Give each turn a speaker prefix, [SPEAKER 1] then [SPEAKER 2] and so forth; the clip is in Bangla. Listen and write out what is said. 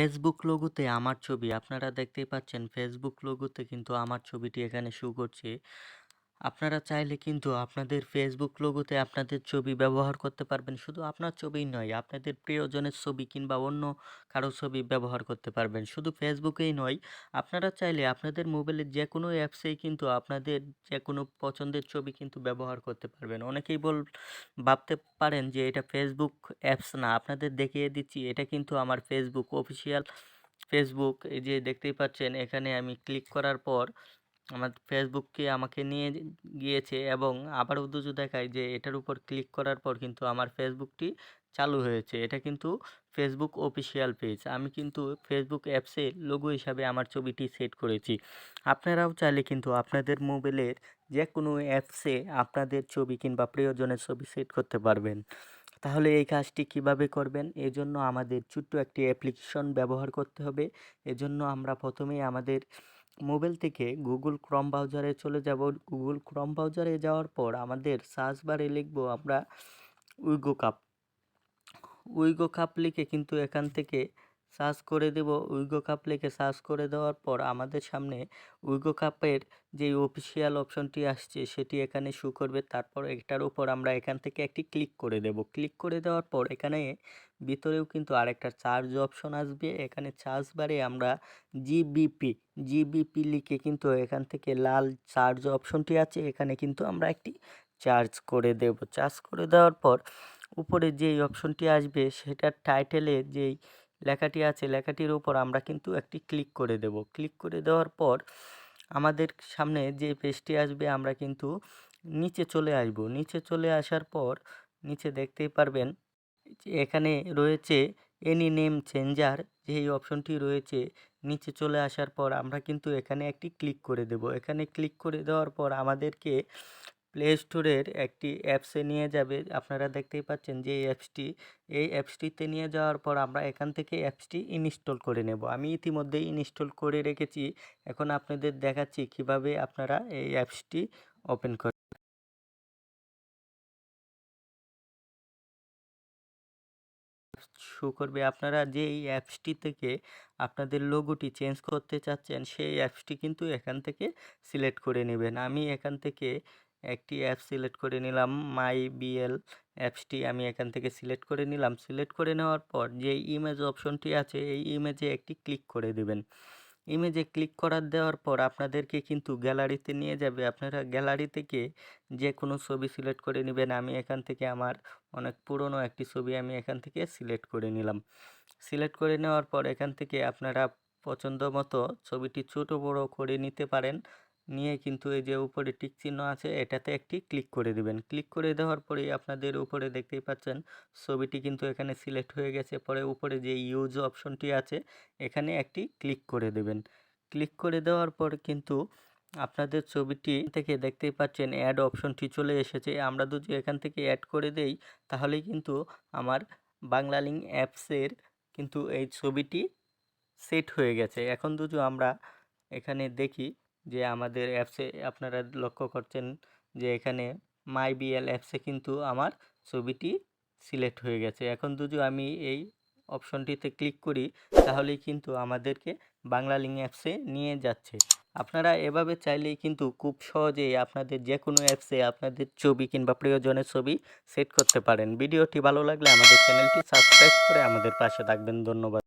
[SPEAKER 1] ফেসবুক লোগোতে আমার ছবি, আপনারা দেখতেই পাচ্ছেন ফেসবুক লোগোতে কিন্তু আমার ছবিটি এখানে শো করছে। আপনারা চাইলে কিন্তু আপনাদের ফেসবুক লোগোতে আপনাদের ছবি ব্যবহার করতে পারবেন। শুধু আপনার ছবিই নয়, আপনাদের প্রিয়জনের ছবি কিংবা অন্য কারও ছবি ব্যবহার করতে পারবেন। শুধু ফেসবুকেই নয়, আপনারা চাইলে আপনাদের মোবাইলের যে কোনো অ্যাপসেই কিন্তু আপনাদের যে কোনো পছন্দের ছবি কিন্তু ব্যবহার করতে পারবেন। অনেকেই বল ভাবতে পারেন যে এটা ফেসবুক অ্যাপস না, আপনাদের দেখিয়ে দিচ্ছি এটা কিন্তু আমার ফেসবুক অফিসিয়াল ফেসবুক। এই যে দেখতেই পাচ্ছেন এখানে আমি ক্লিক করার পর আমার ফেসবুককে আমাকে নিয়ে গিয়েছে এবং আবারও দুজো দেখায় যে এটার উপর ক্লিক করার পর কিন্তু আমার ফেসবুকটি চালু হয়েছে। এটা কিন্তু ফেসবুক অফিসিয়াল পেজ আমি কিন্তু ফেসবুক অ্যাপসে লোগো হিসাবে আমার ছবিটি সেট করেছি। আপনারাও চাইলে কিন্তু আপনাদের মোবাইলের যে কোনো অ্যাপসে আপনাদের ছবি কিংবা প্রিয়জনের ছবি সেট করতে পারবেন। তাহলে এই কাজটি কীভাবে করবেন? এজন্য আমাদের ছোট্ট একটি অ্যাপ্লিকেশন ব্যবহার করতে হবে। এজন্য আমরা প্রথমেই আমাদের মোবাইল থেকে গুগল ক্রম ব্রাউজারে চলে যাব। গুগল ক্রম ব্রাউজারে যাওয়ার পর আমাদের সার্চ বারে লিখব আমরা উইগো কাপ উইগো কাপ লিখে কিন্তু এখান থেকে সার্চ করে দেব, উইগো কাপ লিখে সার্চ করে দেওয়ার পর আমাদের সামনে উইগো কাপের যে অফিসিয়াল অপশনটি আসছে, সেটি এখানে শু করবে। তারপর এটার উপর আমরা এখান থেকে একটি ক্লিক করে দেব। ক্লিক করে দেওয়ার পর এখানে ভিতরেও কিন্তু আরেকটা চার্জ অপশন আসবে। এখানে চার্জ বারে আমরা জিবিপি জিবিপি লিখে কিন্তু এখান থেকে লাল চার্জ অপশনটি আছে। এখানে কিন্তু আমরা একটি চার্জ করে দেব। চার্জ করে দেওয়ার পর উপরে যেই অপশনটি আসবে, সেটার টাইটেলে যেই লেখাটি আছে, লেখাটির উপর আমরা কিন্তু একটি ক্লিক করে দেব। ক্লিক করে দেওয়ার পর আমাদের সামনে যে পেজটি আসবে, আমরা কিন্তু নিচে চলে আসব। নিচে চলে আসার পর নিচে দেখতেই পারবেন এখানে রয়েছে এনি নেম চেঞ্জার যেই অপশনটি রয়েছে, নিচে চলে আসার পর আমরা কিন্তু এখানে একটি ক্লিক করে দেব। এখানে ক্লিক করে দেওয়ার পর আমাদেরকে প্লে স্টোরের একটি অ্যাপসে নিয়ে যাবে। আপনারা দেখতেই পাচ্ছেন যে অ্যাপসটি এই অ্যাপসটিতে নিয়ে যাওয়ার পর আমরা এখান থেকে অ্যাপসটি ইনস্টল করে নেব। আমি ইতিমধ্যেই ইনস্টল করে রেখেছি। এখন আপনাদের দেখাচ্ছি কীভাবে আপনারা এই অ্যাপসটি ওপেন করে শো করবে। আপনারা যে এই অ্যাপসটি থেকে আপনাদের লোগোটি চেঞ্জ করতে চাচ্ছেন, সেই অ্যাপসটি কিন্তু এখান থেকে সিলেক্ট করে নেবেন। আমি এখান থেকে একটি অ্যাপ সিলেক্ট করে নিলাম, মাই বিএল অ্যাপসটি আমি এখান থেকে সিলেক্ট করে নিলাম। সিলেক্ট করে নেওয়ার পর যে ইমেজ অপশনটি আছে, এই ইমেজে একটি ক্লিক করে দেবেন। ইমেজে ক্লিক করার দেওয়ার পর আপনাদেরকে কিন্তু গ্যালারিতে নিয়ে যাবে। আপনারা গ্যালারি থেকে যে কোনো ছবি সিলেক্ট করে নেবেন। আমি এখান থেকে আমার অনেক পুরনো একটি ছবি আমি এখান থেকে সিলেক্ট করে নিলাম। সিলেক্ট করে নেওয়ার পর এখান থেকে আপনারা পছন্দ মতো ছবিটি ছোট বড় করে নিতে পারেন। নিয়ে কিন্তু এই যে উপরে টিক চিহ্ন আছে, এটাতে একটি ক্লিক করে দিবেন। ক্লিক করে দেওয়ার পরেই আপনাদের উপরে দেখতেই পাচ্ছেন, ছবিটি কিন্তু এখানে সিলেক্ট হয়ে গেছে। পরে উপরে যে ইউজ অপশনটি আছে, এখানে একটি ক্লিক করে দেবেন। ক্লিক করে দেওয়ার পর কিন্তু আপনাদের ছবিটি থেকে দেখতেই পাচ্ছেন অ্যাড অপশনটি চলে এসেছে। আমরা যদি এখান থেকে অ্যাড করে দেই তাহলেই কিন্তু আমার বাংলা লিঙ্ক অ্যাপসের কিন্তু এই ছবিটি সেট হয়ে গেছে। এখন দুজো আমরা এখানে দেখি যে আমাদের অ্যাপসে আপনারা লক্ষ্য করছেন যে এখানে মাই বিএল অ্যাপসে কিন্তু আমার ছবিটি সিলেক্ট হয়ে গেছে। এখন দুজো আমি এই অপশনটিতে ক্লিক করি, তাহলেই কিন্তু আমাদেরকে বাংলা লিঙ্ক অ্যাপসে নিয়ে যাচ্ছে। আপনারা এভাবে চাইলেই কিন্তু খুব সহজেই আপনাদের যে কোনো অ্যাপসে আপনাদের ছবি কিংবা প্রিয়জনের ছবি সেট করতে পারেন। ভিডিওটি ভালো লাগলে আমাদের চ্যানেলটি সাবস্ক্রাইব করে আমাদের পাশে থাকবেন। ধন্যবাদ।